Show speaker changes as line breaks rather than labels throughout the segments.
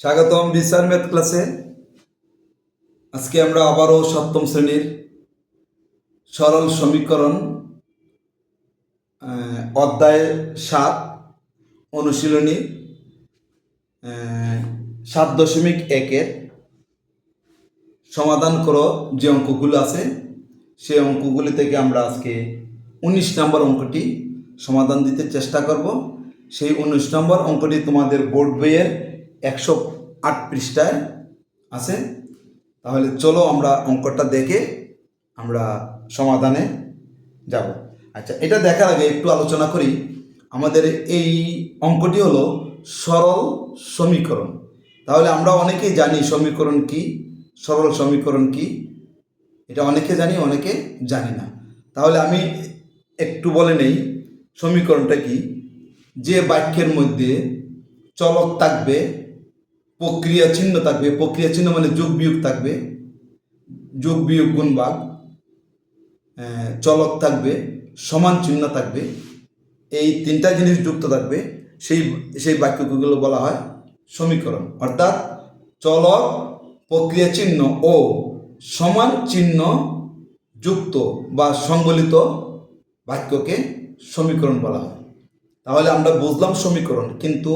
স্বাগতম বিচার ম্যাথ ক্লাসে। আজকে আমরা আবারও সপ্তম শ্রেণির সরল সমীকরণ অধ্যায় সাত, অনুশীলনী সাত দশমিক একের সমাধান করো যে অঙ্কগুলো আছে। সেই অঙ্কগুলি থেকে আমরা আজকে উনিশ নম্বর অঙ্কটি সমাধান দিতে চেষ্টা করব। সেই উনিশ নম্বর অঙ্কটি তোমাদের বোর্ড বইয়ের একশো আট পৃষ্ঠায় আছে। তাহলে চলো আমরা অঙ্কটা দেখে আমরা সমাধানে যাব। আচ্ছা এটা দেখার আগে একটু আলোচনা করি। আমাদের এই অঙ্কটি হলো সরল সমীকরণ। তাহলে আমরা অনেকেই জানি সমীকরণ কি, সরল সমীকরণ কি। এটা অনেকে জানি অনেকে জানি না। তাহলে আমি একটু বলে নেই, সমীকরণটা কি? যে বাক্যের মধ্যে চলক থাকবে প্রক্রিয়া চিহ্ন থাকবে। প্রক্রিয়া চিহ্ন মানে যোগ বিয়োগ থাকবে। যোগ বিয়োগ গুণ ভাগ চলক থাকবে, সমান চিহ্ন থাকবে। এই তিনটা জিনিস যুক্ত থাকবে। সেই সেই বাক্যগুলো বলা হয় সমীকরণ। অর্থাৎ চলক, প্রক্রিয়া চিহ্ন ও সমান চিহ্ন যুক্ত বা সংবলিত বাক্যকে সমীকরণ বলা হয়। তাহলে আমরা বুঝলাম সমীকরণ, কিন্তু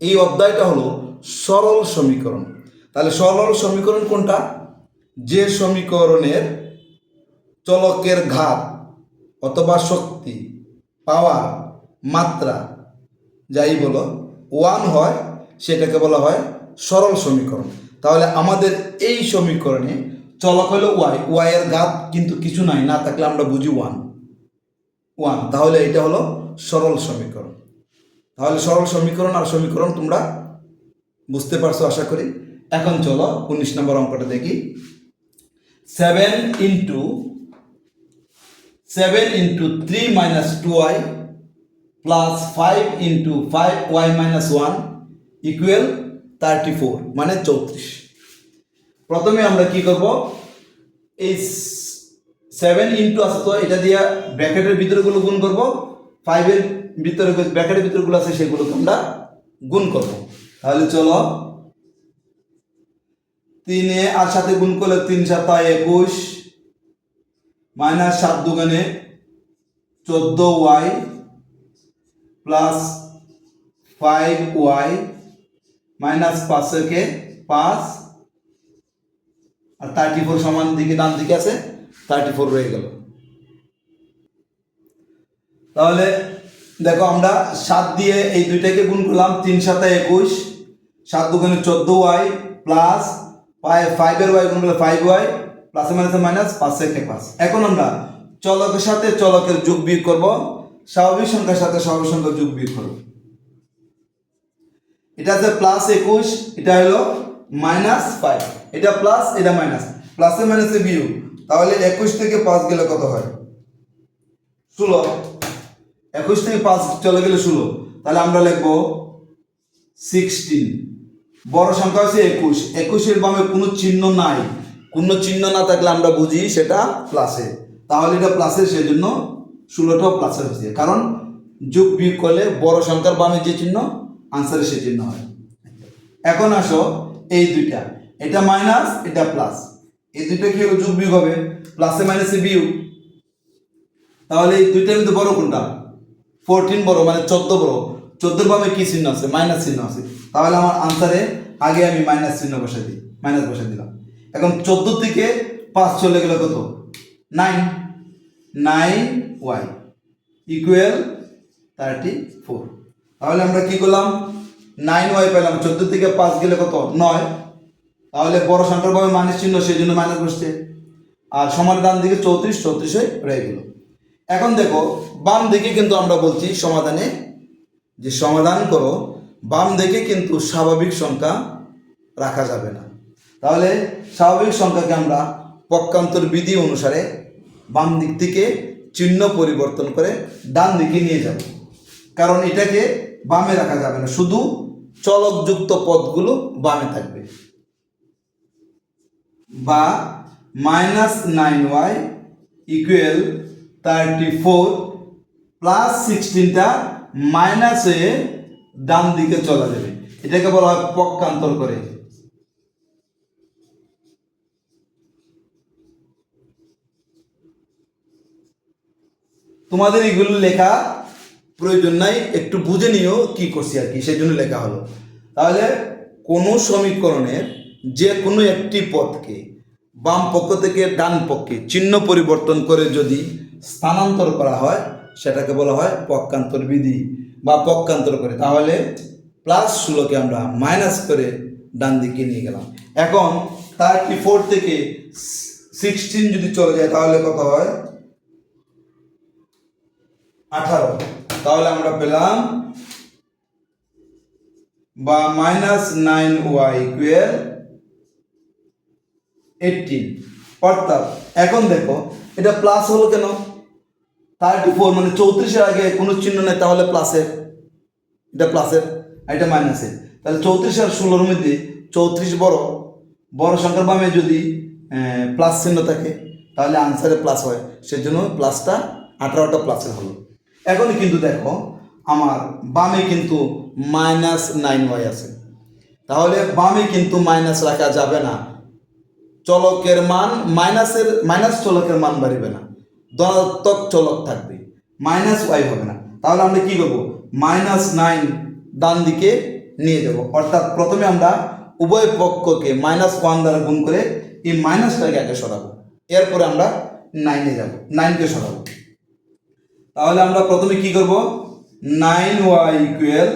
এই অধ্যায়টা হলো সরল সমীকরণ। তাহলে সরল সমীকরণ কোনটা? যে সমীকরণের চলকের ঘাত অথবা শক্তি, পাওয়ার মাত্রা, যাই বলো ওয়ান হয়, সেটাকে বলা হয় সরল সমীকরণ। তাহলে আমাদের এই সমীকরণে চলক হলো ওয়াই ওয়াইয়ের ঘাত কিন্তু কিছু নাই, না থাকলে আমরা বুঝি ওয়ান ওয়ান তাহলে এটা হলো সরল সমীকরণ। তাহলে সরল সমীকরণ আর সমীকরণ তোমরা বুঝতে পারছ আশা করি? এখন চলো উনিশ নম্বর অঙ্কটা দেখি। Seven into seven into three minus two Y plus five into five Y minus one equal thirty four মানে চৌত্রিশ। প্রথমে আমরা কি করব? এই সেভেন ইন্টু আছে তো, এটা দিয়ে ব্র্যাকেটের ভিতরেগুলো গুণ করব। ফাইভের ভিতরে ব্র্যাকেটের ভিতরগুলো আছে, সেগুলোকে আমরা গুণ করব। তাহলে চলো। তিনে আর সাথে গুণ করলে তিন সাত একুশ। মাইনাস সাত দুগানে চোদ্দ Y plus five Y minus পাঁচকে পাঁচ। আর থার্টি ফোর সমান দিকে, ডান দিকে আছে, থার্টি ফোর রয়ে গেল। তাহলে দেখো আমরা সাত দিয়ে এই দুইটাকে গুণ করলাম, তিন সাথে একুশ। সাত দুগুণে চোদ্দ ওয়াই প্লাস ফাইভের ওয়াই গুণ ফাইভ ওয়াই প্লাসে মাইনাসে মাইনাস পাঁচ থেকে পাঁচ এখন আমরা চলকের সাথে চলকের যোগ বিয়োগ করব, স্বাভাবিক সংখ্যার সাথে স্বাভাবিক সংখ্যার যোগ বিয়োগ করব। এটা আছে প্লাস একুশ, এটা হলো মাইনাস ফাইভ এটা প্লাস এটা মাইনাস প্লাসে মাইনাসে বিয়োগ। তাহলে একুশ থেকে পাঁচ গেলে কত হয়? ষোলো। একুশ থেকে পাঁচ চলে গেলে ষোলো। তাহলে আমরা লিখব সিক্সটিন বড় সংখ্যা হচ্ছে একুশ। একুশের বামে কোনো চিহ্ন নাই। কোনো চিহ্ন না থাকলে আমরা বুঝি সেটা প্লাসে তাহলে এটা প্লাসে সেজন্য ষোলোটাও প্লাসে হচ্ছে। কারণ যোগ বিয়োগ করলে বড় সংখ্যার বামে যে চিহ্ন আনসারে সে চিহ্ন হয়। এখন আসো এই দুইটা। এটা মাইনাস এটা প্লাস এই দুইটা কি যোগ বিয়োগ হবে। প্লাসে মাইনাসে বিয়োগ। তাহলে এই দুইটার মধ্যে বড় কোনটা? ফোরটিন বড় মানে চোদ্দ বড়। চোদ্দোর বামে কি চিহ্ন আছে? মাইনাস চিহ্ন আছে। তাহলে আমার আনসারে আগে আমি মাইনাস চিহ্ন বসে দিই। মাইনাস বসে দিলাম। এখন চোদ্দ থেকে পাঁচ চলে গেলে কত? Nine. Nine Y equal thirty four তাহলে আমরা কি করলাম? নাইন ওয়াই পেলাম। চোদ্দ থেকে পাঁচ গেলে কত? নয়। তাহলে বড় সংখ্যার ভাবে মাইনাস চিহ্ন, সেই জন্য মাইনাস বসছে। আর সমান ডান দিকে চৌত্রিশ চৌত্রিশ রয়ে গেল। এখন দেখো, বাম দিকে কিন্তু আমরা বলছি সমাধানে যে সমাধান করো, বাম দিকে কিন্তু স্বাভাবিক সংখ্যা রাখা যাবে না। তাহলে স্বাভাবিক সংখ্যাকে আমরা পক্ষান্তর বিধি অনুসারে বাম দিক থেকে চিহ্ন পরিবর্তন করে ডান দিকে নিয়ে যাব। কারণ এটাকে বামে রাখা যাবে না, শুধু চলকযুক্ত পদগুলো বামে থাকবে। বা minus nine y equal thirty four plus সিক্সটিনটা minus ডান দিকে চলে যাবে। এটাকে বলা হয় পক্ষান্তর করে। তোমাদের এগুলো লেখা প্রয়োজন নাই, একটু বুঝে নিও কি করছি আর কি, সেই জন্য লেখা হলো। তাহলে কোনো সমীকরণের যে কোনো একটি পথকে বাম পক্ষ থেকে ডান পক্ষে চিহ্ন পরিবর্তন করে যদি স্থানান্তর করা হয় সেটাকে বলা হয় পক্ষান্তর বিধি বা পক্ষান্তর করে। তাহলে প্লাস ষোলোকে আমরা মাইনাস করে ডান দিকে নিয়ে গেলাম। এখন থার্টি ফোর থেকে সিক্সটিন যদি চলে যায়, তাহলে কত হয়? আঠারো। তাহলে আমরা পেলাম বা minus nine y equal eighteen অর্থাৎ, এখন দেখো, এটা প্লাস হলো কেন? থার্টি ফোর মানে চৌত্রিশের আগে কোনো চিহ্ন নেই, তাহলে প্লাসের এটা প্লাসের এটা মাইনাসের তাহলে চৌত্রিশ আর ষোলোর মধ্যে চৌত্রিশ বড় বড় সংখ্যার বামে যদি প্লাস চিহ্ন থাকে, তাহলে আনসারে প্লাস হয়। সেজন্য প্লাসটা আঠারোটা প্লাসের হলো। এখন কিন্তু দেখো, আমার বামে কিন্তু মাইনাস নাইন ওয়াই আছে। তাহলে বামে কিন্তু মাইনাস রাখা যাবে না। চলকের মান মাইনাসের মাইনাস চলকের মান বাড়বে না। ধনাত্মক চলক থাকবে। মাইনাস ওয়াই হবে না। তাহলে আমরা কি করব? মাইনাস নাইন ডান দিকে নিয়ে যাব। অর্থাৎ প্রথমে আমরা উভয় পক্ষকে মাইনাস ওয়ান দ্বারা গুণ করে এই মাইনাসটাকে আগে সরাবো। এরপরে আমরা নাইনে যাব। নাইনকে সরাবো। তাহলে আমরা প্রথমে কি করব? নাইন ওয়াই ইকুয়াল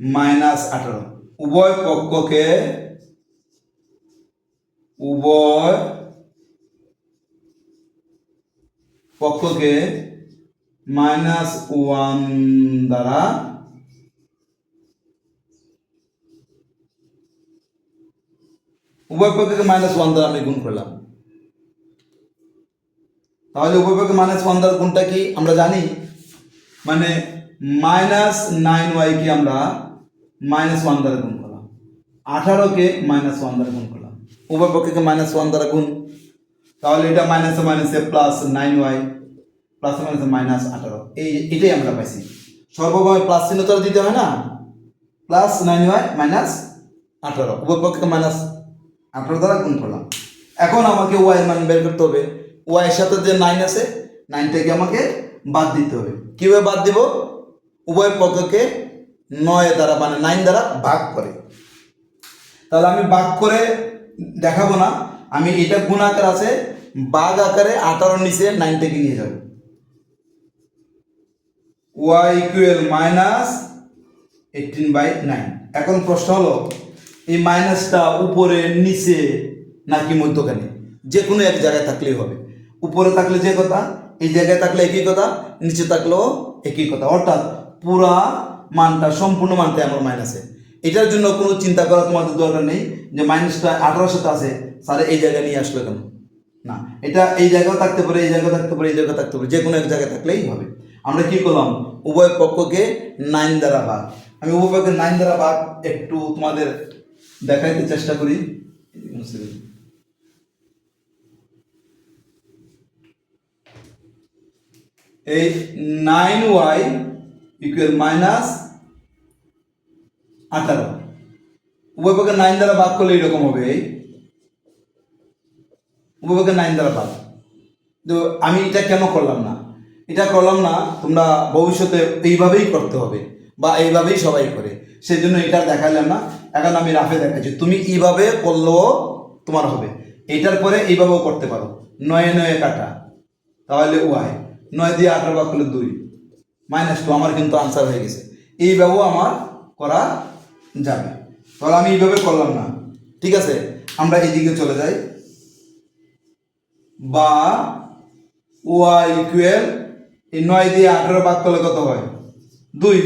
মাইনাস আঠারো। উভয় পক্ষকে উভয় পক্ষকে মাইনাস ওয়ান দ্বারা উভয় পক্ষকে মাইনাস ওয়ান দ্বারা আমি গুণ করলাম। তাহলে উভয় পক্ষে মাইনাস ওয়ান দ্বারা গুণটা কি? আমরা জানি। মানে মাইনাস নাইন ওয়াইকে আমরা মাইনাস ওয়ান দ্বারা গুণ করলাম। আঠারোকে মাইনাস ওয়ান দ্বারা গুণ করলাম। উভয় পক্ষকে মাইনাস ওয়ান দ্বারা গুণ তাহলে এটা মাইনাসে মাইনাসে প্লাস নাইন ওয়াই প্লাস মাইনাসে মাইনাস আঠারো। এই এটাই আমরা পাইছি। সর্বভাবে প্লাস চিহ্ন তো দিতে হয় না। প্লাস নাইন ওয়াই মাইনাস আঠারো। উভয় পক্ষকে মাইনাস আঠারো দ্বারা গুণ করলাম। এখন আমাকে ওয়াই মান বের করতে হবে। ওয়াইয়ের সাথে যে নাইন আছে নাইনটাকে আমাকে বাদ দিতে হবে। কীভাবে বাদ দিব? উভয় পক্ষকে নয় দ্বারা মানে নাইন দ্বারা ভাগ করে। তাহলে আমি ভাগ করে দেখাবো না। আমি এটা গুণ আকার আছে, বাঘ আকারে আঠারোর নিচে নাইনটাকে নিয়ে যাব। Y equal minus eighteen by nine এখন প্রশ্ন হলো, এই মাইনাসটা উপরে, নিচে নাকি মধ্যখানে? যে কোনো এক জায়গায় থাকলেই হবে। উপরে থাকলে যে কথা, এই জায়গায় থাকলে একই কথা, নিচে থাকলেও একই কথা। অর্থাৎ পুরা মানটা, সম্পূর্ণ মানটা আমার মাইনাসে এটার জন্য কোনো চিন্তা করা তোমাদের দরকার নেই যে মাইনাসটা আঠারোর আছে স্যার এই জায়গায় নিয়ে আসলো কেন? না, এটা এই জায়গাও থাকতে পারে, এই জায়গায় থাকতে পারে, এই জায়গায় থাকতে পারে যে কোনো এক জায়গায় থাকলেই হবে। আমরা কি করলাম? উভয় পক্ষকে নাইন দ্বারা ভাগ। আমি উভয় পক্ষে নাইন দ্বারা ভাগ একটু তোমাদের দেখাইতে চেষ্টা করি। এই নাইন ওয়াই ইকুয়াল মাইনাস আঠারো উভয় পক্ষে নাইন দ্বারা ভাগ করলে এরকম হবে। উভয় পক্ষে নাইন দ্বারা ভাগ তো আমি এটা কেন করলাম না? এটা করলাম না, তোমরা ভবিষ্যতে এইভাবেই করতে হবে বা এইভাবেই সবাই করে। সেই জন্য এটা দেখালাম না। এখন আমি রাফে দেখাচ্ছি। তুমি এইভাবে করলেও তোমার হবে। এটার পরে এইভাবেও করতে পারো। নয়ে নয়ে কাটা। তাহলে ওয়াই নয় দিয়ে আঠারো ভাগ করলে দুই। Minus two. আমার কিন্তু আনসার হয়ে গেছে। এইভাবেও আমার করা যাবে। তাহলে আমি এইভাবে করলাম না। ঠিক আছে? আমরা এইদিকে চলে যাই। বা, ওয়াই ইকুয়াল এই নয় দিয়ে আঠারো ভাগ করলে কত হয়? দুই।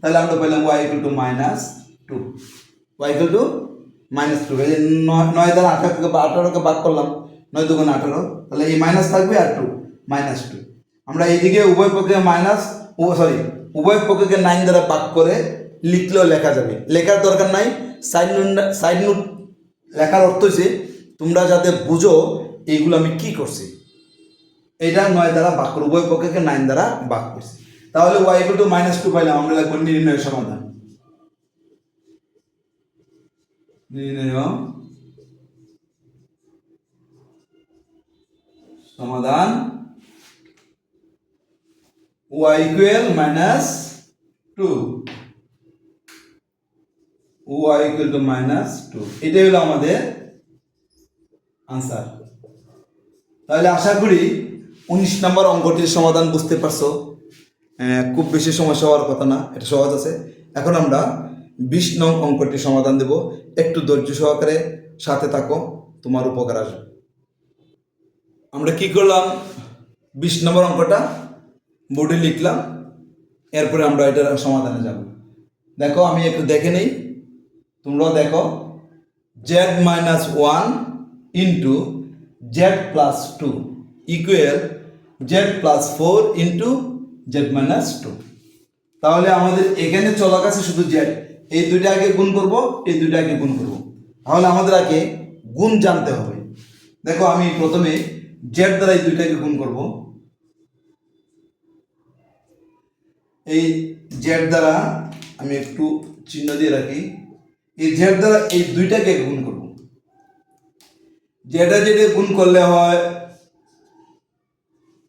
তাহলে আমরা পেলাম y equal two minus two y equal two minus two এই নয় দ্বারা আঠারোকে বা আঠারোকে ভাগ করলাম। নয় দুগুণ আঠারো। তাহলে এই মাইনাস থাকবে আর টু মাইনাস টু আমরা এইদিকে উভয় পক্ষে মাইনাস ও সরি উভয় পক্ষকে নাইন দ্বারা ভাগ করে লিখলেও লেখা যাবে। লেখার দরকার নাই সাইড নোট সাইড নোট লেখার অর্থ হচ্ছে তোমরা যাতে বুঝো এইগুলো আমি কি করছি। এটা নয় দ্বারা ভাগ করে, উভয় পক্ষকে নাইন দ্বারা বাক করছি। তাহলে ওয়াই টু মাইনাস টু পাইলাম, আমরা লিখব নির্ণয় সমাধান। নির্ণয় সমাধান y equal minus two y equal two minus two এটাই হলো আমাদের আনসার তাহলে আশা করি উনিশ নম্বর অঙ্কটির সমাধান বুঝতে পারছ। খুব বেশি সমস্যা হওয়ার কথা না, এটা সহজ আছে। এখন আমরা বিশ নং অঙ্কটির সমাধান দেব। একটু ধৈর্য সহকারে সাথে থাকো, তোমার উপকার আসবে। আমরা কি করলাম? বিশ নম্বর অঙ্কটা বোর্ডে লিখলাম, এরপরে আমরা এটার সমাধানে যাব। দেখো, আমি একটু দেখে নেই। তোমরাও দেখো z minus one into z plus two equal z plus four into z minus two তাহলে আমাদের এখানে চলা গেছে শুধু জেড এই দুইটা আগে গুণ করব, এই দুইটা আগে গুণ করব। তাহলে আমাদের আগে গুণ জানতে হবে। দেখো, আমি প্রথমে জেড দ্বারা এই দুইটাকে গুণ করব। এই জেড দ্বারা আমি একটু চিহ্ন দিয়ে রাখি। এই জেড দ্বারা এই দুইটাকে গুণ করব। যেটা যেটা গুণ করলে হয়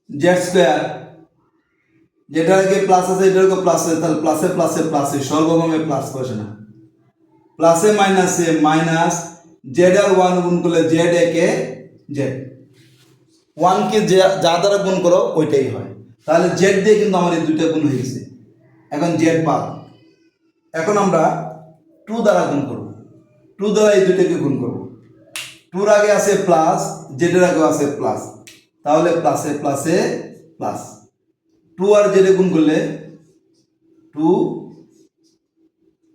জেড স্কোয়ার যেটা প্লাস আছে, এটার প্লাস আছে, তাহলে প্লাসে প্লাসে প্লাসে সর্বমে প্লাস বসে না। প্লাসে মাইনাসে মাইনাস জেড আর ওয়ান গুণ করলে জেড একে জেড ওয়ানকে যে, যা দ্বারা গুণ করো, ওইটাই হয়। তাহলে জেড দিয়ে কিন্তু আমার এই দুইটা গুণ হয়ে গেছে। এখন জেড বাদ। এখন আমরা টু দ্বারা গুণ করব। টু দ্বারা এই দুইটাকে গুণ করব। টুর আগে আছে প্লাস জেডের আগে আছে প্লাস। তাহলে প্লাসে প্লাসে প্লাস। টু আর জেডে গুণ করলে টু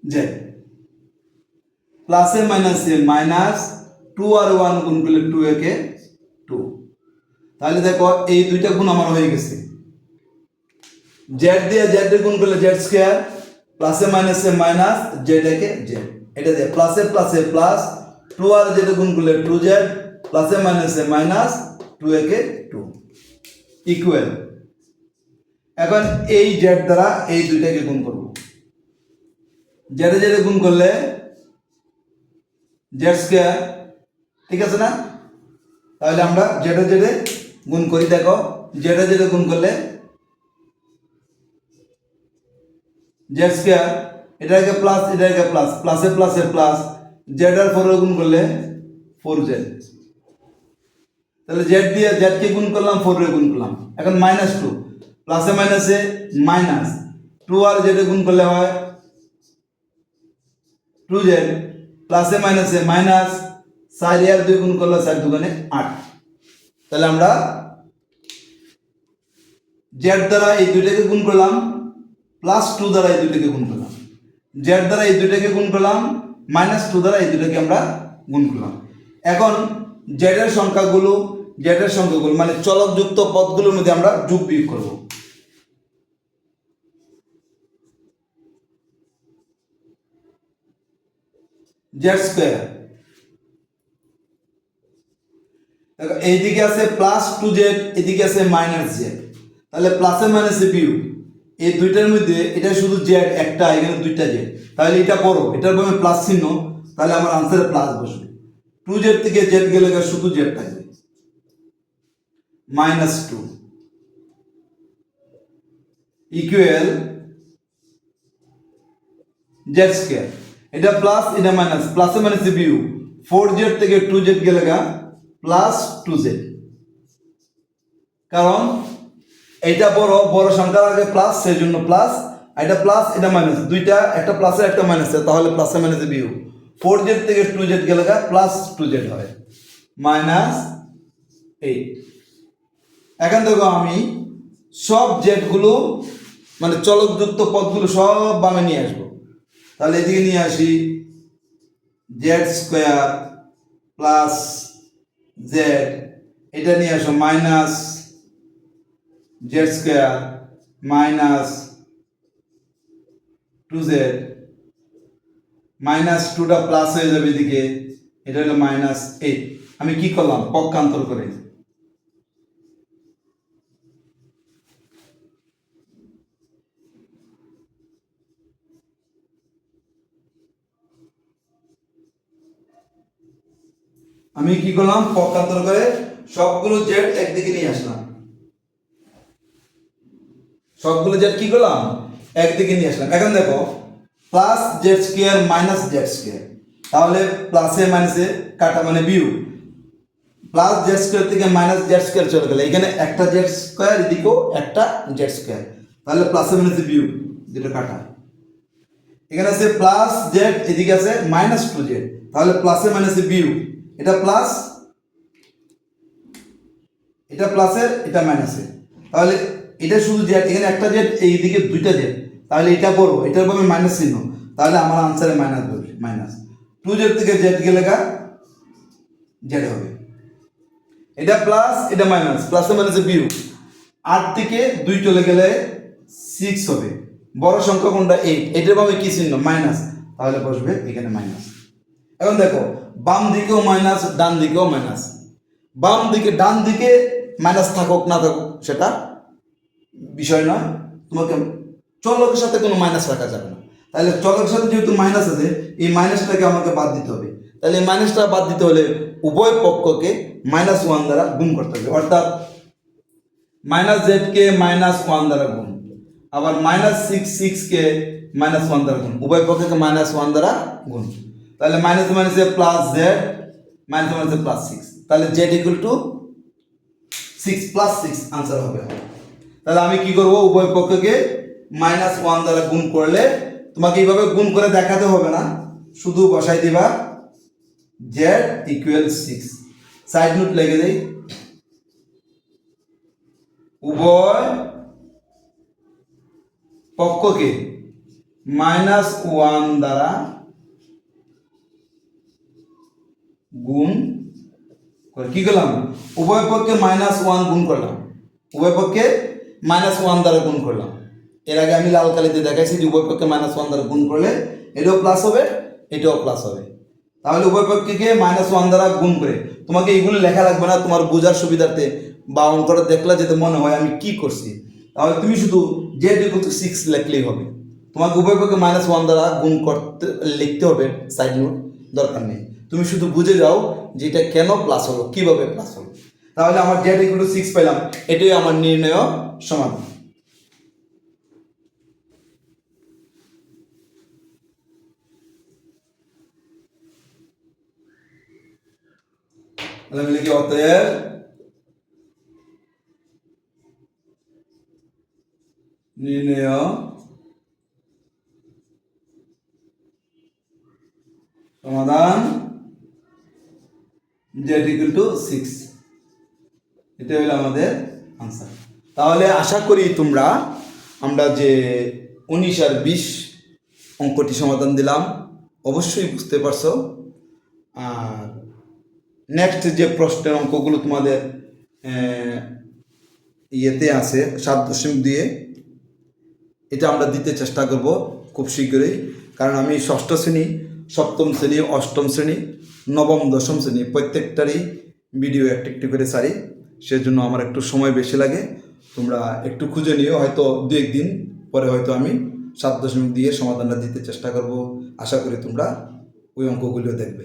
জেড। প্লাসে মাইনাস মাইনাসে মাইনাস টু আর ওয়ান গুণ করলে টু একে টু। তাহলে দেখো, এই দুইটা গুণ আমার হয়ে গেছে। জেড দিয়ে জেড গুণ করলে জেড স্কোয়ার প্লাসে মাইনাসে মাইনাস জেড একে জেড এটা দিয়ে প্লাসে প্লাসে প্লাস টু আর জেড গুণ করলে টু জেড প্লাসে মাইনাসে মাইনাস টু একে টু ইকুয়াল এখন এই জেড দ্বারা এই দুইটাকে গুণ করব। জেডে জেডে গুণ করলে জেড স্কোয়ার ঠিক আছে না? তাহলে আমরা জেডে জেডে গুণ করি, দেখো। জেডে জেডে গুণ করলে জেড স্কোয়ার এটাকে প্লাস এটাকে প্লাস প্লাসে প্লাসে প্লাস জেড আর ফোর গুণ করলে ফোর জেড তাহলে জেড দিয়ে জেড কে গুণ করলাম ফোর রে গুণ করলাম। এখন মাইনাস টু প্লাসে মাইনাসে মাইনাস টু আর জেডে গুণ করলে হয় টু জেড প্লাসে মাইনাসে মাইনাস চার আর দুই গুণ করলে চার দুগুণে আট। তাহলে আমরা জেড দ্বারা এই দুইটাকে গুণ করলাম প্লাস টু দ্বারা এই দুইটাকে গুণ করলাম। জেড দ্বারা এই দুইটাকে গুণ করলাম মাইনাস টু দ্বারা এই দুইটাকে আমরা গুণ করলাম। এখন জেডের সংখ্যাগুলো জেডের সংখ্যাগুলো মানে চলকযুক্ত পদগুলোর মধ্যে আমরা যোগ বিয়োগ করব। জেড স্কোয়ার এইদিকে আছে প্লাস টু জেড এদিকে আছে মাইনাস জেড তাহলে প্লাসে মাইনাসে বিয়োগ। এই দুইটার মধ্যে এটা শুধু জেড একটা, এখানে দুইটা জেড তাহলে এটা বড় এটার মধ্যে প্লাস চিহ্ন, তাহলে আমার আনসারে প্লাস বসবে। টু জেড থেকে জেড গেলে শুধু জেড থাকবে। Minus two equal z square এটা প্লাস এটা মাইনাস প্লাসে মাইনাসে বিয়োগ ফোর জেড থেকে টু জেড গেলে প্লাস টু জেড কারণ এইটা বড় বড় সংখ্যার আগে প্লাস সেই জন্য প্লাস এটা প্লাস এটা মাইনাস দুইটা, একটা প্লাসে একটা মাইনাসে তাহলে প্লাসে মাইনাসে বিয়োগ। ফোর জেড থেকে টু জেড গেলে প্লাস টু জেড হয়। মাইনাস এইট এখন দেখো আমি সব জেডগুলো মানে চলকযুক্ত পদগুলো সব বামে নিয়ে আসব। তাহলে এদিকে নিয়ে আসি। জেড স্কোয়ার প্লাস জেড এটা নিয়ে আসো minus z square minus two z minus টুটা প্লাস হয়ে যাবে এদিকে, এটা হলো মাইনাস এইট আমি কি করলাম? পক্ষান্তর করে। আমি কি করলাম? পক্ষান্তর করে সবগুলো জেড একদিকে নিয়ে আসলাম। সবগুলো জেড কি করলাম? একদিকে নিয়ে আসলাম। এখন দেখো plus z square minus z square তাহলে প্লাসে মাইনাসে কাটা মানে বিউ প্লাস জেড স্কোয়ার থেকে মাইনাস জেড স্কোয়ার চলে গেলে। এখানে একটা জেড স্কোয়ার এদিকেও একটা জেড স্কোয়ার তাহলে প্লাসে মাইনাসে বিউ যেটা কাটা। এখানে আছে প্লাস জেড এদিকে আছে মাইনাস টু জেড তাহলে প্লাসে মাইনাসে বিউ এটা প্লাস এটা প্লাসের এটা মাইনাসের তাহলে এটা শুধু জেড এখানে একটা জেড এইদিকে দুইটা জেড তাহলে এটা বড় এটার পাবে মাইনাস চিহ্ন, তাহলে আমার আনসারে মাইনাস বলবে মাইনাস টু জেড থেকে জেড গেলে গা জেড হবে। এটা প্লাস এটা মাইনাস প্লাসে মাইনাসে বিউ আট থেকে দুই চলে গেলে সিক্স হবে। বড় সংখ্যা কোনটা? এইট এটার পাবে কি চিহ্ন? মাইনাস তাহলে বসবে এখানে মাইনাস এখন দেখো, বাম দিকেও মাইনাস ডান দিকেও মাইনাস বাম দিকে, ডান দিকে মাইনাস থাকুক, না থাকুক, সেটা বিষয় নয় তোমাকে চলকের সাথে কোনো মাইনাস রাখা যাবে না। তাহলে চলকের সাথে যেহেতু মাইনাস আছে, এই মাইনাসটাকে আমাকে বাদ দিতে হবে। তাহলে এই মাইনাসটা বাদ দিতে হলে উভয় পক্ষকে মাইনাস ওয়ান দ্বারা গুণ করতে হবে। অর্থাৎ মাইনাস জেডকে মাইনাস ওয়ান দ্বারা গুণ, আবার মাইনাস সিক্স সিক্সকে মাইনাস ওয়ান দ্বারা গুণ, উভয় পক্ষকে মাইনাস ওয়ান দ্বারা গুণ। তাহলে মাইনাস মাইনাসে প্লাস জেড মাইনাস মাইনাসে প্লাস সিক্স তাহলে z equal to six plus six answer হবে। তাহলে আমি কি করব? উভয় পক্ষকে মাইনাস ওয়ান দ্বারা গুণ করলে তোমাকে এইভাবে গুণ করে দেখাতে হবে না। শুধু বসাই দিবা z equal six side note লেগে দেই। উভয় পক্ষকে মাইনাস ওয়ান দ্বারা গুণ করে কি করলাম? উভয় পক্ষে মাইনাস ওয়ান গুণ করলাম। উভয় পক্ষে মাইনাস ওয়ান দ্বারা গুণ করলাম। এর আগে আমি লাল কালিতে দেখাইছি যে উভয় পক্ষে মাইনাস ওয়ান দ্বারা গুণ করলে এটাও প্লাস হবে, এটাও প্লাস হবে। তাহলে উভয় পক্ষকে মাইনাস ওয়ান দ্বারা গুণ করে। তোমাকে এইগুলো লেখা লাগবে না, তোমার বোঝার সুবিধার্থে বা অঙ্কটা দেখলে যাতে মনে হয় আমি কি করছি। তাহলে তুমি শুধু জেড ইকুয়াল সিক্স লেখলেই হবে। তোমাকে উভয় পক্ষে মাইনাস ওয়ান দ্বারা গুণ করতে, লিখতে হবে সাইড নোট দরকার নেই। তুমি শুধু বুঝে যাও যে এটা কেন প্লাস হলো, কীভাবে প্লাস হলো। তাহলে আমার জেড ইকুয়াল টু সিক্স পেলাম এটাই আমার নির্ণয় সমান তাহলে লিখি অতএব নির্ণয় সমাধান জেড ইকুয়াল টু সিক্স এটা হলো আমাদের আনসার তাহলে আশা করি তোমরা, আমরা যে উনিশ আর বিশ অঙ্কটি সমাধান দিলাম, অবশ্যই বুঝতে পারছ। আর নেক্সট যে প্রশ্নের অঙ্কগুলো তোমাদের ইয়েতে আছে, সাত দশমিক দিয়ে এটা আমরা দিতে চেষ্টা করব খুব শীঘ্রই। কারণ আমি ষষ্ঠ শ্রেণি, সপ্তম শ্রেণি, অষ্টম শ্রেণি, নবম, দশম শ্রেণি, প্রত্যেকটারই ভিডিও একটি একটি করে সারি সেজন্য আমার একটু সময় বেশি লাগে। তোমরা একটু খুঁজে নিও, হয়তো দু একদিন পরে হয়তো আমি সাত দশমিক দিয়ে সমাধানটা দিতে চেষ্টা করব। আশা করি তোমরা ওই অঙ্কগুলিও দেখবে।